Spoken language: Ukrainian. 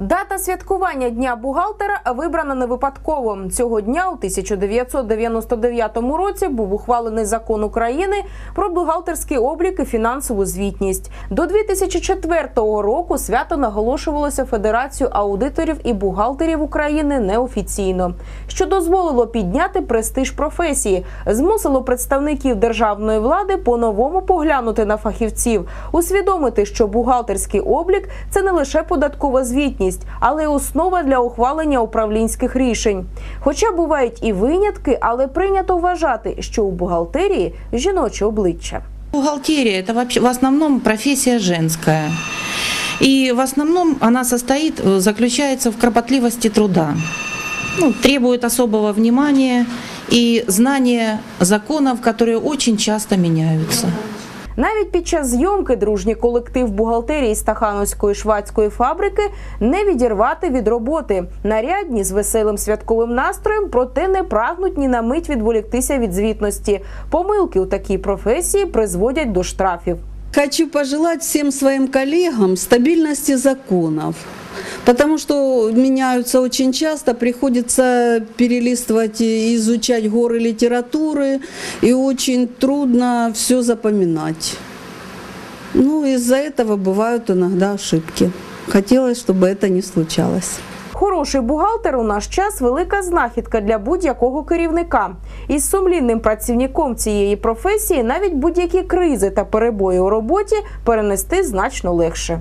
Дата святкування Дня бухгалтера вибрана не випадково. Цього дня у 1999 році був ухвалений закон України про бухгалтерський облік і фінансову звітність. До 2004 року свято наголошувалося Федерацією аудиторів і бухгалтерів України неофіційно, що дозволило підняти престиж професії, змусило представників державної влади по-новому поглянути на фахівців, усвідомити, що бухгалтерський облік це не лише податкова звітність, але й основа для ухвалення управлінських рішень. Хоча бувають і винятки, але прийнято вважати, що у бухгалтерії жіноче обличчя. Бухгалтерия – это вообще в основном профессия женская. И в основном она состоит, э, заключается в кропотливости труда. Ну, требует особого внимания и знания законов, которые очень часто меняются. Навіть під час зйомки дружній колектив бухгалтерії Стахановської швадської фабрики не відірвати від роботи. Нарядні з веселим святковим настроєм, проте не прагнуть ні на мить відволіктися від звітності. Помилки у такій професії призводять до штрафів. Хочу пожелать всем своим коллегам стабильности законов. Потому что меняются очень часто, приходится перелистывать и изучать горы литературы, и очень трудно все запоминать. Ну, из-за этого бывают иногда ошибки. Хотелось, чтобы это не случалось. Хороший бухгалтер у наш час велика знахідка для будь-якого керівника. Із сумлінним працівником цієї професії навіть будь-які кризи та перебої у роботі перенести значно легше.